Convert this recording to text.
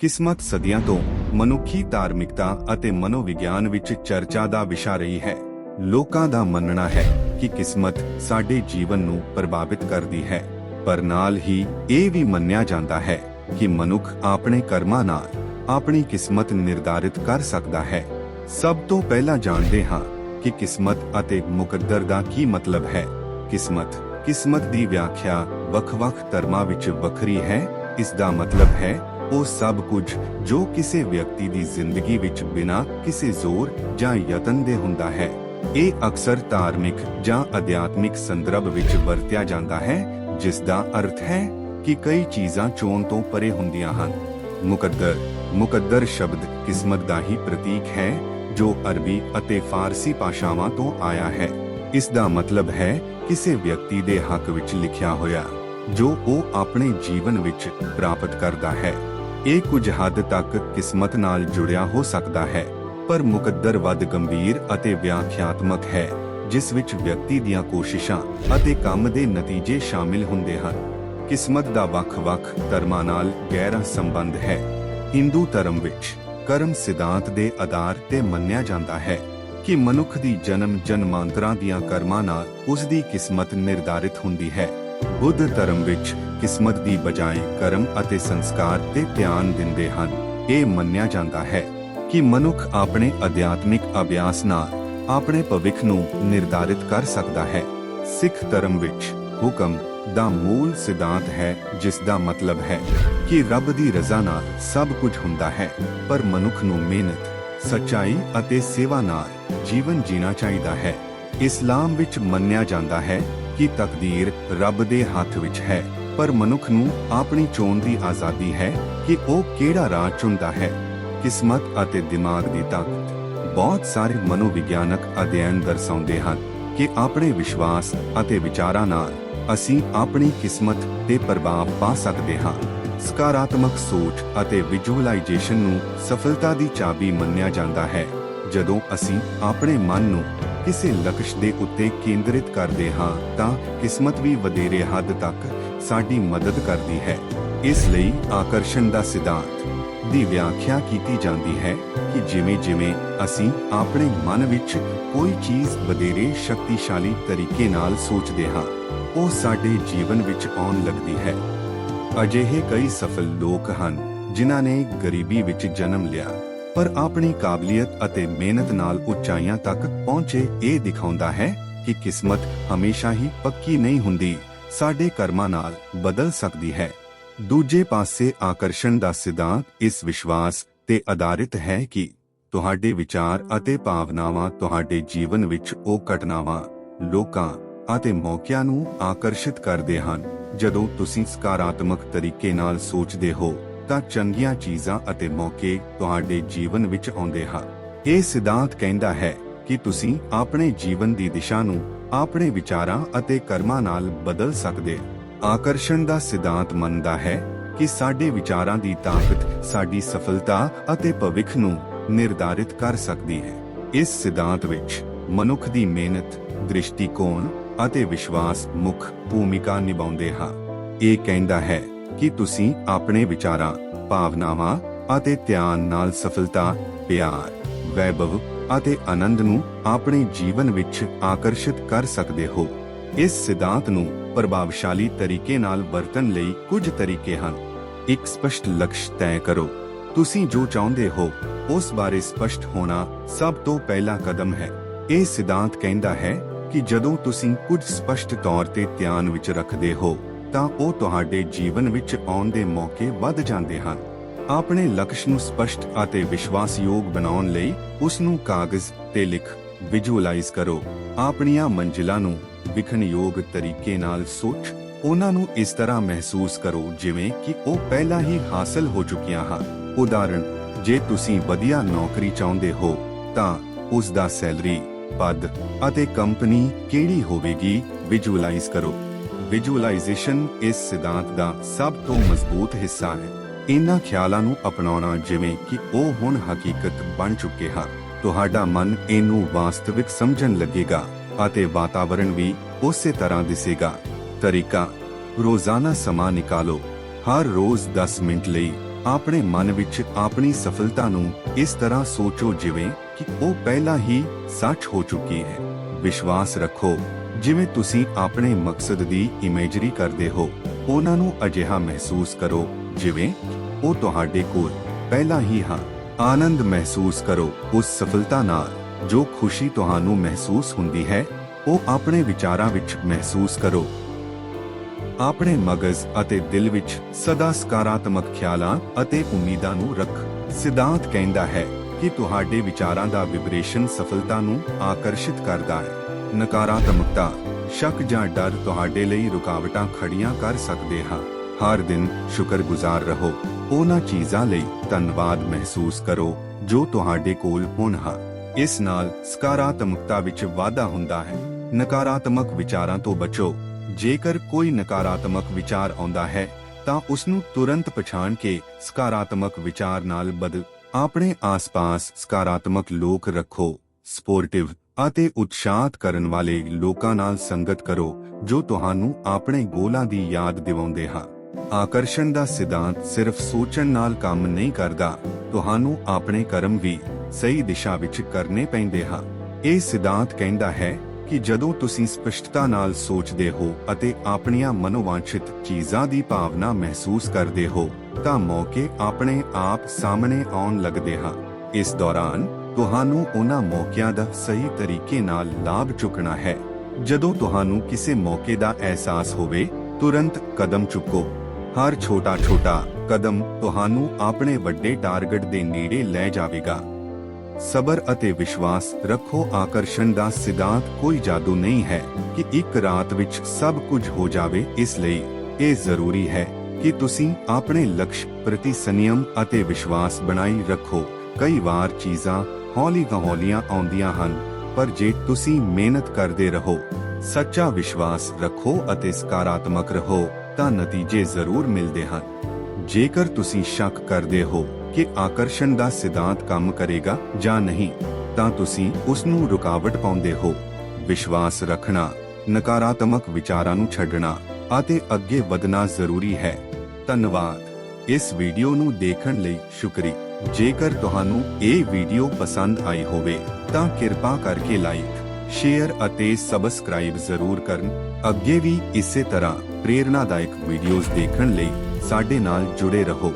ਕਿਸਮਤ ਸਦੀਆਂ ਤੋਂ ਮਨੁੱਖੀ ਧਾਰਮਿਕਤਾ ਅਤੇ ਮਨੋਵਿਗਿਆਨ ਵਿੱਚ ਚਰਚਾ ਦਾ ਵਿਸ਼ਾ ਰਹੀ ਹੈ। ਲੋਕਾਂ ਦਾ ਮੰਨਣਾ ਹੈ ਕਿ ਕਿਸਮਤ ਸਾਡੇ ਜੀਵਨ ਨੂੰ ਪ੍ਰਭਾਵਿਤ ਕਰਦੀ ਹੈ, ਪਰ ਨਾਲ ਹੀ ਇਹ ਵੀ ਮੰਨਿਆ ਜਾਂਦਾ ਹੈ ਕਿ ਮਨੁੱਖ ਆਪਣੇ ਕਰਮਾਂ ਨਾਲ ਆਪਣੀ ਕਿਸਮਤ ਨਿਰਧਾਰਿਤ ਕਰ ਸਕਦਾ ਹੈ। ਸਭ ਤੋਂ ਪਹਿਲਾਂ ਜਾਣਦੇ ਹਾਂ ਕਿ ਕਿਸਮਤ ਅਤੇ ਮੁਕੱਦਰ ਦਾ ਕੀ ਮਤਲਬ ਹੈ। ਕਿਸਮਤ ਕਿਸਮਤ ਦੀ ਵਿਆਖਿਆ ਵੱਖ-ਵੱਖ ਧਰਮਾਂ ਵਿੱਚ ਵੱਖਰੀ ਹੈ, ਇਸ ਦਾ ਮਤਲਬ ਹੈ ਉਹ ਸਭ ਕੁਝ ਜੋ ਕਿਸੇ ਵਿਅਕਤੀ ਦੀ ਜ਼ਿੰਦਗੀ ਵਿੱਚ ਬਿਨਾਂ ਕਿਸੇ ਜ਼ੋਰ ਜਾਂ ਯਤਨ ਦੇ ਹੁੰਦਾ ਹੈ। ਇਹ ਅਕਸਰ ਧਾਰਮਿਕ ਜਾਂ ਅਧਿਆਤਮਿਕ ਸੰਦਰਭ ਵਿੱਚ ਵਰਤਿਆ ਜਾਂਦਾ ਹੈ, ਜਿਸ ਦਾ ਅਰਥ ਹੈ ਕਿ ਕਈ ਚੀਜ਼ਾਂ ਚੋਣ ਤੋਂ ਪਰੇ ਹੁੰਦੀਆਂ ਹਨ। ਮੁਕੱਦਰ ਮੁਕੱਦਰ ਸ਼ਬਦ ਕਿਸਮਤ ਦਾ ਹੀ ਪ੍ਰਤੀਕ ਹੈ, ਜੋ ਅਰਬੀ ਅਤੇ ਫਾਰਸੀ ਭਾਸ਼ਾਵਾਂ ਤੋਂ ਆਇਆ ਹੈ। ਇਸ ਦਾ ਮਤਲਬ ਹੈ ਕਿਸੇ ਵਿਅਕਤੀ ਦੇ ਹੱਕ ਵਿੱਚ ਲਿਖਿਆ ਹੋਇਆ, ਜੋ ਉਹ ਆਪਣੇ ਜੀਵਨ ਵਿੱਚ ਪ੍ਰਾਪਤ ਕਰਦਾ ਹੈ। ਇਹ ਕੁਝ ਹੱਦ ਤੱਕ ਕਿਸਮਤ ਨਾਲ ਜੁੜਿਆ ਹੋ ਸਕਦਾ ਹੈ, ਪਰ ਮੁਕੱਦਰ ਵੱਧ ਗੰਭੀਰ ਅਤੇ ਵਿਆਖਿਆਤਮਕ ਹੈ, ਜਿਸ ਵਿੱਚ ਵਿਅਕਤੀ ਦੀਆਂ ਕੋਸ਼ਿਸ਼ਾਂ ਅਤੇ ਕੰਮ ਦੇ ਨਤੀਜੇ ਸ਼ਾਮਿਲ ਹੁੰਦੇ ਹਨ। ਕਿਸਮਤ ਦਾ ਵੱਖ-ਵੱਖ ਧਰਮਾਂ ਨਾਲ ਗਹਿਰਾ ਸੰਬੰਧ ਹੈ। ਹਿੰਦੂ ਧਰਮ ਵਿੱਚ ਕਰਮ ਸਿਧਾਂਤ ਦੇ ਆਧਾਰ ਤੇ ਮੰਨਿਆ ਜਾਂਦਾ ਹੈ ਕਿ ਮਨੁੱਖ ਦੀ ਜਨਮ ਜਨਮਾਂਤਰਾਂ ਦੀਆਂ ਕਰਮਾਂ ਨਾਲ ਉਸ ਦੀ ਕਿਸਮਤ ਨਿਰਧਾਰਿਤ ਹੁੰਦੀ ਹੈ। ਬੁੱਧ ਧਰਮ ਵਿੱਚ ਕਿਸਮਤ ਦੀ ਬਜਾਏ ਕਰਮ ਅਤੇ ਸੰਸਕਾਰ ਤੇ ਧਿਆਨ ਦਿੰਦੇ ਹਨ। ਇਹ ਮੰਨਿਆ ਜਾਂਦਾ ਹੈ ਕਿ ਮਨੁੱਖ ਆਪਣੇ ਅਧਿਆਤਮਿਕ ਅਭਿਆਸ ਨਾਲ ਆਪਣੇ ਭਵਿੱਖ ਨੂੰ ਨਿਰਧਾਰਿਤ ਕਰ ਸਕਦਾ ਹੈ। ਸਿੱਖ ਧਰਮ ਵਿੱਚ ਹੁਕਮ ਦਾ ਮੂਲ ਸਿਧਾਂਤ ਹੈ, ਜਿਸ ਦਾ ਮਤਲਬ ਹੈ ਕਿ ਰੱਬ ਦੀ ਰਜ਼ਾ ਨਾਲ ਸਭ ਕੁਝ ਹੁੰਦਾ ਹੈ, ਪਰ ਮਨੁੱਖ ਨੂੰ ਮਿਹਨਤ, ਸੱਚਾਈ ਅਤੇ ਸੇਵਾ ਨਾਲ ਜੀਵਨ ਜੀਣਾ ਚਾਹੀਦਾ ਹੈ। ਇਸਲਾਮ ਵਿੱਚ ਮੰਨਿਆ ਜਾਂਦਾ ਹੈ ਕਿ ਤਕਦੀਰ ਰੱਬ ਦੇ ਹੱਥ ਵਿੱਚ ਹੈ। ਪਰ ਮਨੁੱਖ ਨੂੰ ਆਪਣੀ ਚੋਣ ਦੀ ਆਜ਼ਾਦੀ ਹੈ ਕਿ ਉਹ ਕਿਹੜਾ ਰਾਹ ਚੁਣਦਾ ਹੈ, ਕਿਸਮਤ ਅਤੇ ਦਿਮਾਗ ਦੀ ਤਾਕਤ। ਬਹੁਤ ਸਾਰੇ ਮਨੋਵਿਗਿਆਨਕ ਅਧਿਐਨ ਦਰਸਾਉਂਦੇ ਹਨ ਕਿ ਆਪਣੇ ਵਿਸ਼ਵਾਸ ਅਤੇ ਵਿਚਾਰਾਂ ਨਾਲ ਅਸੀਂ ਆਪਣੀ ਕਿਸਮਤ ਤੇ ਪ੍ਰਭਾਵ ਪਾ ਸਕਦੇ ਹਾਂ। ਸਕਾਰਾਤਮਕ ਸੋਚ ਅਤੇ ਵਿਜ਼ੂਅਲਾਈਜੇਸ਼ਨ ਨੂੰ ਸਫਲਤਾ ਦੀ ਚਾਬੀ ਮੰਨਿਆ ਜਾਂਦਾ ਹੈ। ਜਦੋਂ ਅਸੀਂ ਆਪਣੇ ਮਨ ਨੂੰ ਕਿਸੇ ਲਕਸ਼ ਦੇ ਉੱਤੇ ਕੇਂਦਰਿਤ ਕਰਦੇ ਹਾਂ ਤਾਂ ਕਿਸਮਤ ਵੀ ਵਧੇਰੇ ਹੱਦ ਤੱਕ ਸਾਡੀ ਮਦਦ ਕਰਦੀ ਹੈ। ਇਸ ਲਈ ਆਕਰਸ਼ਣ ਦਾ ਸਿਧਾਂਤ ਦੀ ਵਿਆਖਿਆ ਕੀਤੀ ਜਾਂਦੀ ਹੈ ਕਿ ਜਿਵੇਂ-ਜਿਵੇਂ ਅਸੀਂ ਆਪਣੇ ਮਨ ਵਿੱਚ ਕੋਈ ਚੀਜ਼ ਵਧੇਰੇ ਸ਼ਕਤੀਸ਼ਾਲੀ ਤਰੀਕੇ ਨਾਲ ਸੋਚਦੇ ਹਾਂ, ਉਹ ਸਾਡੇ ਜੀਵਨ ਵਿੱਚ ਆਉਣ ਲੱਗਦੀ ਹੈ। ਅਜਿਹੇ ਕਈ ਸਫਲ ਲੋਕ ਹਨ ਜਿਨ੍ਹਾਂ ਨੇ ਗਰੀਬੀ ਵਿੱਚ ਜਨਮ ਲਿਆ, ਪਰ ਆਪਣੀ ਕਾਬਲੀਅਤ ਅਤੇ ਮਿਹਨਤ ਨਾਲ ਉਚਾਈਆਂ ਤੱਕ ਪਹੁੰਚੇ ਇਹ ਦਿਖਾਉਂਦਾ ਹੈ ਕਿ ਕਿਸਮਤ ਹਮੇਸ਼ਾ ਹੀ ਪੱਕੀ ਨਹੀਂ ਹੁੰਦੀ। ਸਾਡੇ ਕਰਮਾਂ ਨਾਲ ਬਦਲ ਸਕਦੀ ਹੈ। ਦੂਜੇ ਪਾਸੇ ਆਕਰਸ਼ਣ ਦਾ ਸਿਧਾਂਤ ਇਸ ਵਿਸ਼ਵਾਸ ਤੇ ਆਧਾਰਿਤ ਹੈ ਕਿ ਤੁਹਾਡੇ ਵਿਚਾਰ ਅਤੇ ਭਾਵਨਾਵਾਂ ਤੁਹਾਡੇ ਜੀਵਨ ਵਿੱਚ ਉਹ ਘਟਨਾਵਾਂ, ਲੋਕਾਂ ਅਤੇ ਮੌਕਿਆਂ ਨੂੰ ਆਕਰਸ਼ਿਤ ਕਰਦੇ ਹਨ। ਜਦੋਂ ਤੁਸੀਂ ਸਕਾਰਾਤਮਕ ਤਰੀਕੇ ਨਾਲ ਸੋਚਦੇ ਹੋ, ਤਾਂ ਚੰਗੀਆਂ ਚੀਜ਼ਾਂ ਅਤੇ ਮੌਕੇ ਤੁਹਾਡੇ ਜੀਵਨ ਵਿੱਚ ਆਉਂਦੇ ਹਨ। ਇਹ ਸਿਧਾਂਤ ਕਹਿੰਦਾ ਹੈ ਕਿ ਤੁਸੀਂ ਆਪਣੇ ਜੀਵਨ ਦੀ ਦਿਸ਼ਾ ਨੂੰ ਆਪਣੇ ਵਿਚਾਰਾਂ ਅਤੇ ਕਰਮਾਂ ਨਾਲ ਬਦਲ ਸਕਦੇ। ਆਕਰਸ਼ਣ ਦਾ ਸਿਧਾਂਤ ਮੰਨਦਾ ਹੈ ਕਿ ਸਾਡੇ ਵਿਚਾਰਾਂ ਦੀ ਤਾਕਤ, ਸਾਡੀ ਸਫਲਤਾ ਅਤੇ ਭਵਿੱਖ ਨੂੰ ਨਿਰਧਾਰਿਤ ਕਰ ਸਕਦੀ ਹੈ। ਇਸ ਸਿਧਾਂਤ ਵਿੱਚ ਮਨੁੱਖ ਦੀ ਮਿਹਨਤ, ਦ੍ਰਿਸ਼ਟੀਕੋਣ ਅਤੇ ਵਿਸ਼ਵਾਸ ਮੁੱਖ ਭੂਮਿਕਾ ਨਿਭਾਉਂਦੇ ਹਨ ਇਹ ਕਹਿੰਦਾ ਹੈ ਕਿ ਤੁਸੀਂ ਆਪਣੇ ਵਿਚਾਰਾਂ, ਭਾਵਨਾਵਾਂ ਅਤੇ ਧਿਆਨ ਨਾਲ ਸਫਲਤਾ, ਪਿਆਰ, ਵੈਭਵ ਅਤੇ ਆਨੰਦ ਨੂੰ ਆਪਣੇ ਜੀਵਨ ਵਿੱਚ ਆਕਰਸ਼ਿਤ ਕਰ ਸਕਦੇ ਹੋ। ਇਸ ਸਿਧਾਂਤ ਨੂੰ ਪ੍ਰਭਾਵਸ਼ਾਲੀ ਤਰੀਕੇ ਨਾਲ ਵਰਤਣ ਲਈ ਕੁਝ ਤਰੀਕੇ ਹਨ। ਇੱਕ ਸਪਸ਼ਟ ਲਕਸ਼ ਤੈਅ ਕਰੋ। ਤੁਸੀਂ ਜੋ ਚਾਹੁੰਦੇ ਹੋ, ਉਸ ਬਾਰੇ ਸਪਸ਼ਟ ਹੋਣਾ ਸਭ ਤੋਂ ਪਹਿਲਾ ਕਦਮ ਹੈ। ਇਹ ਸਿਧਾਂਤ ਕਹਿੰਦਾ ਹੈ ਕਿ ਜਦੋਂ ਤੁਸੀਂ ਕੁਝ ਸਪਸ਼ਟ ਤੌਰ ਤੇ ਧਿਆਨ ਵਿੱਚ ਰੱਖਦੇ ਹੋ, ਤਾਂ ਉਹ ਤੁਹਾਡੇ ਜੀਵਨ ਵਿੱਚ ਆਉਣ ਦੇ ਮੌਕੇ ਵੱਧ ਜਾਂਦੇ ਹਨ। ਆਪਣੇ ਲਕਸ਼ ਨੂੰ ਸਪਸ਼ਟ ਅਤੇ ਵਿਸ਼ਵਾਸਯੋਗ ਬਣਾਉਣ ਲਈ ਉਸ ਨੂੰ ਕਾਗਜ਼ ਤੇ ਲਿਖ ਵਿਜ਼ੂਅਲਾਈਜ਼ ਕਰੋ। ਆਪਣੀਆਂ ਮੰਜ਼ਿਲਾਂ ਨੂੰ ਵਿਖਣਯੋਗ ਤਰੀਕੇ ਨਾਲ ਸੋਚ, ਉਹਨਾਂ ਨੂੰ ਇਸ ਤਰ੍ਹਾਂ ਮਹਿਸੂਸ ਕਰੋ ਜਿਵੇਂ ਕਿ ਉਹ ਪਹਿਲਾਂ ਹੀ ਹਾਸਲ ਹੋ ਚੁੱਕੀਆਂ ਹਨ। ਉਦਾਹਰਣ ਜੇ ਤੁਸੀਂ ਵਧੀਆ ਨੌਕਰੀ ਚਾਹੁੰਦੇ ਹੋ, ਤਾਂ ਉਸ ਦਾ ਸੈਲਰੀ, ਪਦ ਅਤੇ ਕੰਪਨੀ ਕਿਹੜੀ ਹੋਵੇਗੀ ਵਿਜ਼ੂਅਲਾਈਜ਼ ਕਰੋ। ਵਿਜ਼ੂਅਲਾਈਜ਼ੇਸ਼ਨ ਇਸ ਸਿਧਾਂਤ ਦਾ ਸਭ ਤੋਂ ਮਜ਼ਬੂਤ ਹਿੱਸਾ ਹੈ। ਇਹਨਾਂ ਖਿਆਲਾਂ ਨੂੰ ਅਪਣਾਉਣਾ ਜਿਵੇਂ ਕਿ ਉਹ ਹੁਣ ਹਕੀਕਤ ਬਣ ਚੁੱਕੇ ਹਨ। ਤੁਹਾਡਾ ਮਨ ਇਹਨੂੰ ਵਾਸਤਵਿਕ ਸਮਝਣ ਲੱਗੇਗਾ ਅਤੇ ਵਾਤਾਵਰਣ ਵੀ ਉਸੇ ਤਰ੍ਹਾਂ ਦਿਸੇਗਾ। ਤਰੀਕਾ, ਰੋਜ਼ਾਨਾ ਸਮਾਂ ਨਿਕਾਲੋ। ਹਰ ਰੋਜ਼ 10 ਮਿੰਟ ਲਈ ਆਪਣੇ ਮਨ ਵਿੱਚ ਆਪਣੀ ਸਫਲਤਾ ਨੂੰ ਇਸ ਤਰ੍ਹਾਂ ਸੋਚੋ ਜਿਵੇਂ ਕਿ ਉਹ ਪਹਿਲਾਂ ਹੀ ਸੱਚ ਹੋ ਚੁੱਕੀ ਹੈ। ਵਿਸ਼ਵਾਸ ਰੱਖੋ, ਜਿਵੇਂ ਤੁਸੀਂ ਆਪਣੇ ਮਕਸਦ ਦੀ ਇਮੇਜਰੀ ਕਰਦੇ ਹੋ। ਉਹਨਾਂ ਨੂੰ ਅਜਿਹਾ ਮਹਿਸੂਸ ਕਰੋ ਜਿਵੇਂ, ਉਹ ਤੁਹਾਡੇ ਕੋਲ ਪਹਿਲਾਂ ਹੀ ਹਨ ਆਨੰਦ ਮਹਿਸੂਸ ਕਰੋ ਉਸ ਸਫਲਤਾ ਨਾਲ। ਜੋ ਖੁਸ਼ੀ ਤੁਹਾਨੂੰ ਮਹਿਸੂਸ ਹੁੰਦੀ ਹੈ, ਉਹ ਆਪਣੇ ਵਿਚਾਰਾਂ ਵਿੱਚ ਮਹਿਸੂਸ ਕਰੋ। ਆਪਣੇ ਮਗਜ਼ ਅਤੇ ਦਿਲ ਵਿੱਚ ਸਦਾ ਸਕਾਰਾਤਮਕ ਖਿਆਲਾਂ ਅਤੇ ਉਮੀਦਾਂ ਨੂੰ ਰੱਖ। ਸਿਧਾਂਤ ਕਹਿੰਦਾ ਹੈ ਕਿ ਤੁਹਾਡੇ ਵਿਚਾਰਾਂ ਦਾ ਵਿਬ੍ਰੇਸ਼ਨ ਸਫਲਤਾ ਨੂੰ ਆਕਰਸ਼ਿਤ ਕਰਦਾ ਹੈ। ਨਕਾਰਾਤਮਕਤਾ, ਸ਼ੱਕ ਜਾਂ ਡਰ ਤੁਹਾਡੇ ਲਈ ਰੁਕਾਵਟਾਂ ਖੜੀਆਂ ਕਰ ਸਕਦੇ ਹਨ ਹਰ ਦਿਨ ਸ਼ੁਕਰਗੁਜ਼ਾਰ ਰਹੋ। ਉਹਨਾਂ ਚੀਜ਼ਾਂ ਲਈ ਧੰਨਵਾਦ ਮਹਿਸੂਸ ਕਰੋ, ਜੋ ਤੁਹਾਡੇ ਕੋਲ ਹੁਣ ਹਨ। ਇਸ ਨਾਲ ਸਕਾਰਾਤਮਕਤਾ ਵਿੱਚ ਵਾਧਾ ਹੁੰਦਾ ਹੈ। ਨਕਾਰਾਤਮਕ ਵਿਚਾਰਾਂ ਤੋਂ ਬਚੋ। ਜੇਕਰ ਕੋਈ ਨਕਾਰਾਤਮਕ ਵਿਚਾਰ ਆਉਂਦਾ ਹੈ, ਤਾਂ ਉਸ ਨੂੰ ਤੁਰੰਤ ਪਛਾਣ ਕੇ ਸਕਾਰਾਤਮਕ ਵਿਚਾਰ ਨਾਲ ਬਦਲ ਆਪਣੇ ਆਸ-ਪਾਸ ਸਕਾਰਾਤਮਕ ਲੋਕ ਰੱਖੋ। ਸਪੋਰਟਿਵ ਅਤੇ ਉਤਸ਼ਾਹਤ ਕਰਨ ਵਾਲੇ ਲੋਕਾਂ ਨਾਲ ਸੰਗਤ ਕਰੋ, ਜੋ ਤੁਹਾਨੂੰ ਆਪਣੇ ਗੋਲਾਂ ਦੀ ਯਾਦ ਦਿਵਾਉਂਦੇ ਹਨ। ਆਕਰਸ਼ਣ ਦਾ ਸਿਧਾਂਤ ਸਿਰਫ ਸੋਚਣ ਨਾਲ ਕੰਮ ਨਹੀਂ ਕਰਦਾ। ਤੁਹਾਨੂੰ ਆਪਣੇ ਕਰਮ ਵੀ ਸਹੀ ਦਿਸ਼ਾ ਵਿੱਚ ਕਰਨੇ ਪੈਂਦੇ ਹਨ ਇਹ ਸਿਧਾਂਤ ਕਹਿੰਦਾ ਹੈ ਕਿ ਜਦੋਂ ਤੁਸੀਂ ਸਪਸ਼ਟਤਾ ਨਾਲ ਸੋਚਦੇ ਹੋ ਅਤੇ ਆਪਣੀਆਂ ਮਨੋਵਾਂਛਿਤ ਚੀਜ਼ਾਂ ਦੀ ਭਾਵਨਾ ਮਹਿਸੂਸ ਕਰਦੇ ਹੋ, ਤਾਂ ਮੌਕੇ ਆਪਣੇ ਆਪ ਸਾਹਮਣੇ ਆਉਣ ਲੱਗਦੇ ਹਨ ਇਸ ਦੌਰਾਨ ਤੁਹਾਨੂੰ ਉਹਨਾਂ ਮੌਕਿਆਂ ਦਾ ਸਹੀ ਤਰੀਕੇ ਨਾਲ ਲਾਭ ਚੁੱਕਣਾ ਹੈ। ਜਦੋਂ ਤੁਹਾਨੂੰ ਕਿਸੇ ਮੌਕੇ ਦਾ ਅਹਿਸਾਸ ਹੋਵੇ, ਤੁਰੰਤ ਕਦਮ ਚੁੱਕੋ। ਹਰ ਛੋਟਾ-ਛੋਟਾ ਕਦਮ ਤੁਹਾਨੂੰ ਆਪਣੇ ਵੱਡੇ ਟਾਰਗੇਟ ਦੇ ਨੇੜੇ ਲੈ ਜਾਵੇਗਾ। ਸਬਰ ਅਤੇ ਵਿਸ਼ਵਾਸ ਰੱਖੋ, ਆਕਰਸ਼ਣ ਦਾ ਸਿਧਾਂਤ ਕੋਈ ਜਾਦੂ ਨਹੀਂ ਹੈ ਕਿ ਇੱਕ ਰਾਤ ਵਿੱਚ ਸਭ ਕੁਝ ਹੋ ਜਾਵੇ। ਇਸ ਲਈ ਇਹ ਜ਼ਰੂਰੀ ਹੈ ਕਿ ਤੁਸੀਂ ਆਪਣੇ ਲਕਸ਼ ਪ੍ਰਤੀ ਸੰਯਮ ਅਤੇ ਵਿਸ਼ਵਾਸ ਬਣਾਈ ਰੱਖੋ। ਕਈ ਵਾਰ ਚੀਜ਼ਾਂ ਹੌਲੀ-ਹੌਲੀਆਂ ਆਉਂਦੀਆਂ ਹਨ, ਪਰ ਜੇ ਤੁਸੀਂ ਮਿਹਨਤ ਕਰਦੇ ਰਹੋ, ਸੱਚਾ ਵਿਸ਼ਵਾਸ ਰੱਖੋ ਅਤੇ ਸਕਾਰਾਤਮਕ ਰਹੋ। ਤਾਂ ਨਤੀਜੇ ਜ਼ਰੂਰ ਮਿਲਦੇ ਹਨ। ਜੇਕਰ ਤੁਸੀਂ ਸ਼ੱਕ ਕਰਦੇ ਹੋ ਕਿ ਆਕਰਸ਼ਣ ਦਾ ਸਿਧਾਂਤ ਕੰਮ ਕਰੇਗਾ ਜਾਂ ਨਹੀਂ, ਤਾਂ ਤੁਸੀਂ ਉਸ ਨੂੰ ਰੁਕਾਵਟ ਪਾਉਂਦੇ ਹੋ। ਵਿਸ਼ਵਾਸ ਰੱਖਣਾ, ਨਕਾਰਾਤਮਕ ਵਿਚਾਰਾਂ ਨੂੰ ਛੱਡਣਾ ਅਤੇ ਅੱਗੇ ਵਧਣਾ ਜ਼ਰੂਰੀ ਹੈ। ਧੰਨਵਾਦ। ਇਸ ਵੀਡੀਓ ਨੂੰ ਦੇਖਣ ਲਈ ਸ਼ੁਕਰੀਆ। ਜੇਕਰ ਤੁਹਾਨੂੰ ਇਹ ਵੀਡੀਓ ਪਸੰਦ ਆਈ ਹੋਵੇ, ਤਾਂ ਕਿਰਪਾ ਕਰਕੇ ਲਾਈਕ ਸ਼ੇਅਰ ਅਤੇ ਸਬਸਕ੍ਰਾਈਬ ਜ਼ਰੂਰ ਕਰਨ। ਅੱਗੇ ਵੀ ਇਸੇ ਤਰ੍ਹਾਂ ਪ੍ਰੇਰਣਾਦਾਇਕ ਵੀਡੀਓਜ਼ ਦੇਖਣ ਲਈ ਸਾਡੇ ਨਾਲ ਜੁੜੇ ਰਹੋ।